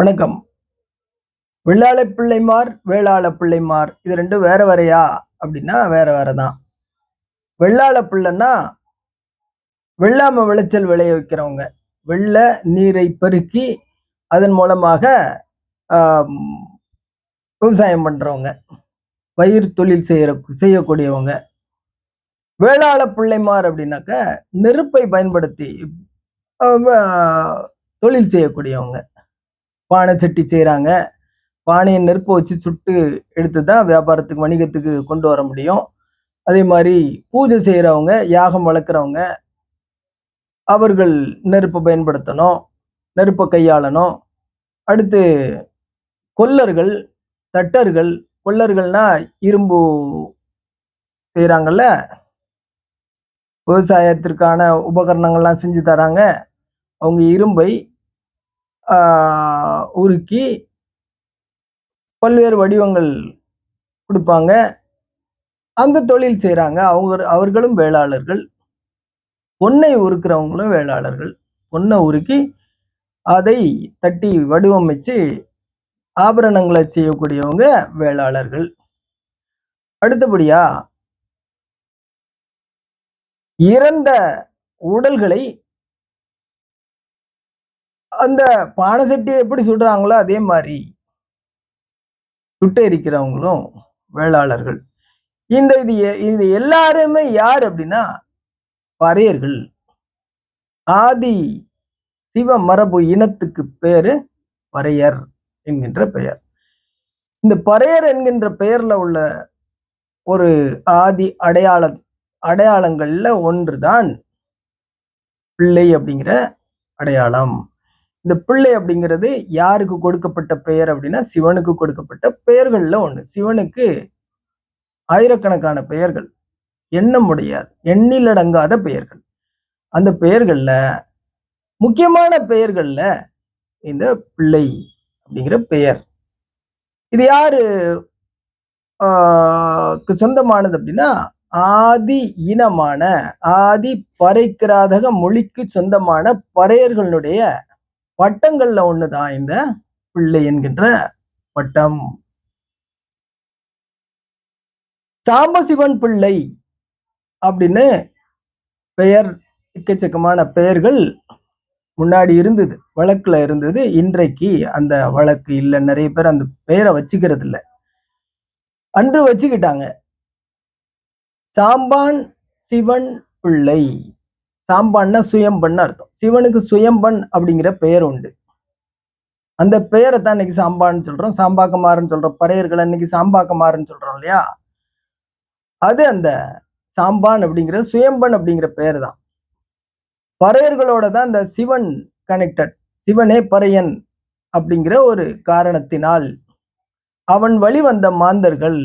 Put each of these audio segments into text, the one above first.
வணக்கம். வெள்ளாள பிள்ளைமார் வேளாள பிள்ளைமார் இது ரெண்டும் வேற வேறையா? அப்படின்னா வேற வேற தான் வெள்ளாள பிள்ளைன்னா வெள்ளாம விளைச்சல் விளைய வைக்கிறவங்க. வெள்ள நீரை பெருக்கி அதன் மூலமாக விவசாயம் பண்றவங்க. பயிர் தொழில் செய்யற செய்யக்கூடியவங்க. வேளாள பிள்ளைமார் அப்படின்னாக்க நெருப்பை பயன்படுத்தி தொழில் செய்யக்கூடியவங்க. பானை சட்டி செய்கிறாங்க பானையை நெருப்பை வச்சு சுட்டு எடுத்து தான் வியாபாரத்துக்கு வணிகத்துக்கு கொண்டு வர முடியும். அதே மாதிரி பூஜை செய்கிறவங்க யாகம் வளர்க்குறவங்க அவர்கள் நெருப்பை பயன்படுத்தணும் நெருப்பை கையாளணும். அடுத்து கொல்லர்கள் தட்டர்கள் கொல்லர்கள்னா இரும்பு செய்கிறாங்கல்ல விவசாயத்திற்கான உபகரணங்கள்லாம் செஞ்சு தராங்க. அவங்க இரும்பை உருக்கி பல்வேறு வடிவங்கள் கொடுப்பாங்க. அந்த தொழில் செய்கிறாங்க அவங்க அவர்களும் வேளாளர்கள். பொன்னை உருக்குறவங்களும் வேளாளர்கள். பொன்னை உருக்கி அதை தட்டி வடிவமைச்சு ஆபரணங்களை செய்யக்கூடியவங்க வேளாளர்கள். அடுத்தபடியா இறந்த உடல்களை அந்த பானசட்டியை எப்படி சுடுறாங்களோ அதே மாதிரி சுட்டு இருக்கிறவங்களும் வேளாளர்கள். இந்த இது இது எல்லாருமே யார் அப்படின்னா பறையர்கள் ஆதி சிவ மரபு இனத்துக்கு பேரு பறையர் என்கின்ற பெயர். இந்த பறையர் என்கின்ற பெயர்ல உள்ள ஒரு ஆதி அடையாள அடையாளங்கள்ல ஒன்றுதான் பிள்ளை அப்படிங்கிற அடையாளம். இந்த பிள்ளை அப்படிங்கிறது யாருக்கு கொடுக்கப்பட்ட பெயர் அப்படின்னா சிவனுக்கு கொடுக்கப்பட்ட பெயர்கள்ல ஒண்ணு. சிவனுக்கு ஆயிரக்கணக்கான பெயர்கள். எண்ண முடியாது. எண்ணிலடங்காத பெயர்கள். அந்த பெயர்கள்ல முக்கியமான பெயர்கள்ல இந்த பிள்ளை அப்படிங்கிற பெயர். இது யாரு? ஆஹ் சொந்தமானது அப்படின்னா ஆதி இனமான ஆதி பறைக்கிராதக மொழிக்கு சொந்தமான பறையர்களுடைய பட்டங்கள்ல ஒண்ணுதான் இந்த பிள்ளை என்கின்ற பட்டம் சாம்பசிவன் பிள்ளை அப்படின்னு பெயர் எக்கச்சக்கமான பெயர்கள் முன்னாடி இருந்தது வழக்குல இருந்தது. இன்றைக்கு அந்த வழக்கு இல்லை நிறைய பேர் அந்த பெயரை வச்சுக்கிறது இல்ல அன்று வச்சுக்கிட்டாங்க. சாம்பான் சிவன் பிள்ளை. சாம்பான்னா சுயம்பன் அர்த்தம். சிவனுக்கு சுயம்பன் அப்படிங்கிற பெயர் உண்டு. அந்த பெயரை தான் இன்னைக்கு சாம்பான்னு சொல்றோம். சாம்பாக்கமாறுன்னு சொல்றோம் பறையர்கள் அன்னைக்கு சாம்பாக்கமாறுன்னு சொல்றோம் இல்லையா? அது அந்த சாம்பான் அப்படிங்கிற சுயம்பன் அப்படிங்கிற பெயர் தான் பறையர்களோட தான் இந்த சிவன் கனெக்டட் சிவனே பறையன் அப்படிங்கிற ஒரு காரணத்தினால் அவன் வழி வந்த மாந்தர்கள்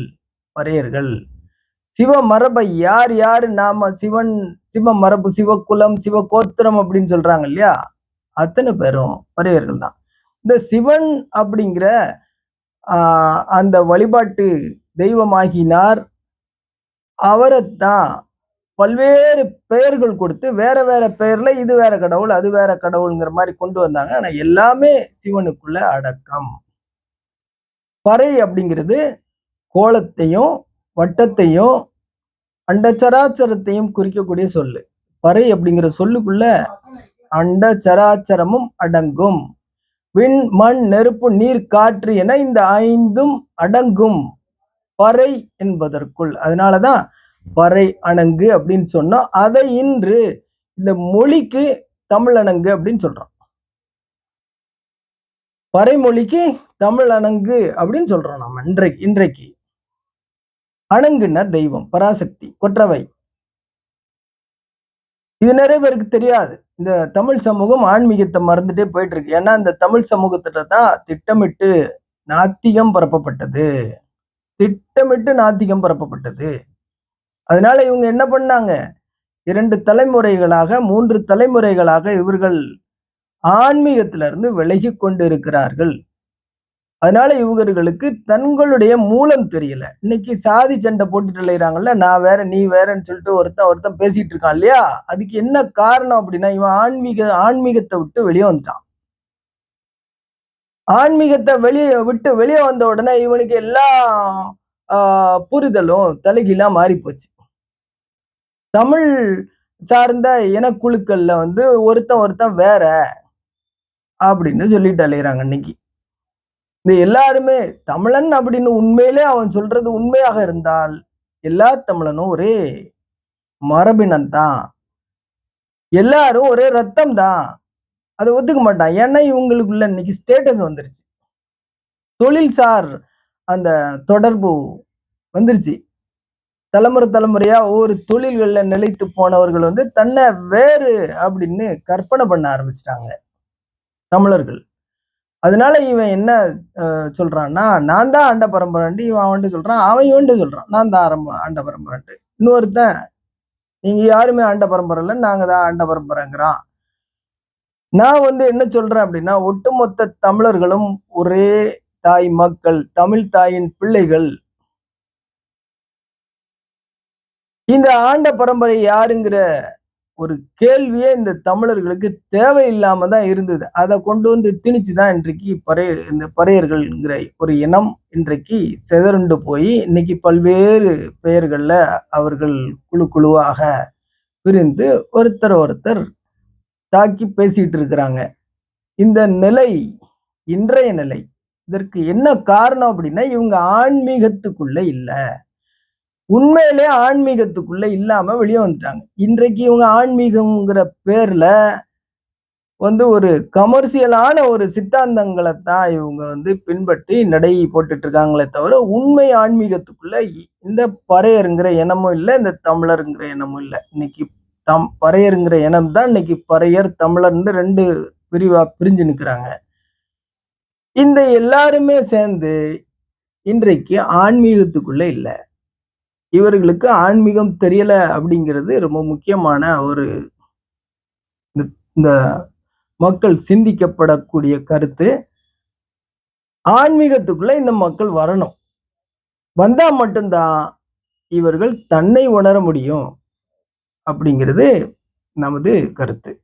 பறையர்கள். சிவ மரபை யார் யார் நாம சிவன் சிவ மரபு சிவகுலம் சிவ கோத்திரம் அப்படின்னு சொல்றாங்க இல்லையா? அத்தனை பேரும் பறையர்கள் தான். இந்த சிவன் அப்படிங்கிற ஆஹ், அந்த வழிபாட்டு தெய்வமாகினார். அவரைத்தான் பல்வேறு பெயர்கள் கொடுத்து வேற வேற பெயர்ல இது வேற கடவுள் அது வேற கடவுள்ங்கிற மாதிரி கொண்டு வந்தாங்க. ஆனா எல்லாமே சிவனுக்குள்ள அடக்கம். பறை அப்படிங்கிறது கோலத்தையும் வட்டத்தையும் அண்டச்சராச்சரத்தையும் குறிக்கக்கூடிய சொல்லு. பறை அப்படிங்கிற சொல்லுக்குள்ள அண்ட சராச்சரமும் அடங்கும். விண் மண் நெருப்பு நீர் காற்று என இந்த ஐந்தும் அடங்கும். பறை என்பதற்குள். அதனாலதான் பறை அணங்கு அப்படின்னு சொன்னோம். அதை இன்று இந்த மொழிக்கு தமிழ் அணங்கு அப்படின்னு சொல்றோம். பறைமொழிக்கு தமிழ் அணங்கு அப்படின்னு சொல்றோம் நம்ம இன்றைக்கு இன்றைக்கு. அணங்குன தெய்வம் பராசக்தி கொற்றவை. இது நிறைய பேருக்கு தெரியாது. இந்த தமிழ் சமூகம் ஆன்மீகத்தை மறந்துட்டே போயிட்டு இருக்கு ஏன்னா இந்த தமிழ் சமூகத்துல தான் திட்டமிட்டு நாத்திகம் பரப்பப்பட்டது. திட்டமிட்டு நாத்திகம் பரப்பப்பட்டது. அதனால இவங்க என்ன பண்ணாங்க? இரண்டு தலைமுறைகளாக மூன்று தலைமுறைகளாக இவர்கள் ஆன்மீகத்திலிருந்து விலகி கொண்டிருக்கிறார்கள். அதனால இவர்களுக்கு தங்களுடைய மூலம் தெரியல. இன்னைக்கு சாதி சண்டை போட்டுட்டு அலையிறாங்கல்ல நான் வேற நீ வேறன்னு சொல்லிட்டு ஒருத்தன் ஒருத்தன் பேசிட்டு இருக்கான் இல்லையா? அதுக்கு என்ன காரணம் அப்படின்னா இவன் ஆன்மீக ஆன்மீகத்தை விட்டு வெளியே வந்துட்டான். ஆன்மீகத்தை வெளியே விட்டு வெளியே வந்த உடனே இவனுக்கு எல்லா ஆஹ், புரிதலும் தலைகீழா மாறி போச்சு தமிழ் சார்ந்த இனக்குழுக்கள்ல வந்து ஒருத்தன் ஒருத்தன் வேற அப்படின்னு சொல்லிட்டு அலையிறாங்க இன்னைக்கு. இந்த எல்லாருமே தமிழன் அப்படின்னு உண்மையிலே அவன் சொல்றது உண்மையாக இருந்தால் எல்லா தமிழனும் ஒரே மரபினன் தான். எல்லாரும் ஒரே ரத்தம் தான். அதை ஒத்துக்க மாட்டான். ஏன்னா இவங்களுக்குள்ள இன்னைக்கு ஸ்டேட்டஸ் வந்துருச்சு. தொழில்சார் அந்த தொடர்பு வந்துருச்சு. தலைமுறை தலைமுறையா ஒவ்வொரு தொழில்கள்ல நிலைத்து போனவர்கள் வந்து தன்னை வேறு அப்படின்னு கற்பனை பண்ண ஆரம்பிச்சிட்டாங்க தமிழர்கள். அதனால இவன் என்ன அஹ், சொல்றான்னா நான் தான் ஆண்ட பரம்பரைன்ட்டு இவன் அவன்ட்டு சொல்றான் அவன் இவன்ட்டு சொல்றான். நான் தான் ஆரம்ப ஆண்ட பரம்பரைன்ட்டு. இன்னொருத்தன் நீங்க யாருமே ஆண்ட பரம்பரை இல்லை நாங்க தான் ஆண்ட பரம்பரைங்கிறான். நான் வந்து என்ன சொல்றேன் அப்படின்னா ஒட்டுமொத்த தமிழர்களும் ஒரே தாய் மக்கள் தமிழ் தாயின் பிள்ளைகள். இந்த ஆண்ட பரம்பரை யாருங்கிற ஒரு கேள்வியே இந்த தமிழர்களுக்கு தேவையில்லாம தான் இருந்தது. அதை கொண்டு வந்து திணிச்சு தான் இன்றைக்கு பறைய இந்த பறையர்கள்ங்கிற ஒரு இனம் இன்றைக்கு சிதறுண்டு போய் இன்னைக்கு பல்வேறு பெயர்களில் அவர்கள் குழு குழுவாக பிரிந்து ஒருத்தர் ஒருத்தர் தாக்கி பேசிட்டு இருக்கிறாங்க. இந்த நிலை இன்றைய நிலை இதற்கு என்ன காரணம் அப்படின்னா இவங்க ஆன்மீகத்துக்குள்ள இல்லை. உண்மையிலே ஆன்மீகத்துக்குள்ள இல்லாம வெளியே வந்துட்டாங்க. இன்றைக்கு இவங்க ஆன்மீகம்ங்கிற பேர்ல வந்து ஒரு கமர்ஷியலான ஒரு சித்தாந்தங்களை தான் இவங்க வந்து பின்பற்றி நடை போட்டுட்டு இருக்காங்களே தவிர உண்மை ஆன்மீகத்துக்குள்ள இ- இந்த பறையருங்கிற இனமும் இல்லை இந்த தமிழருங்கிற இனமும் இல்லை. இன்னைக்கு தம் பறையருங்கிற இனம் தான் இன்னைக்கு பறையர் தமிழர்னு ரெண்டு பிரிவா பிரிஞ்சு நிற்கிறாங்க இந்த எல்லாருமே சேர்ந்து இன்றைக்கு ஆன்மீகத்துக்குள்ள இல்லை. இவர்களுக்கு ஆன்மீகம் தெரியல அப்படிங்கிறது ரொம்ப முக்கியமான ஒரு இந்த- இந்த மக்கள் சிந்திக்கப்படக்கூடிய கருத்து. ஆன்மீகத்துக்குள்ள இந்த மக்கள் வரணும். வந்தா மட்டும்தான் இவர்கள் தன்னை உணர முடியும் அப்படிங்கிறது நமது கருத்து.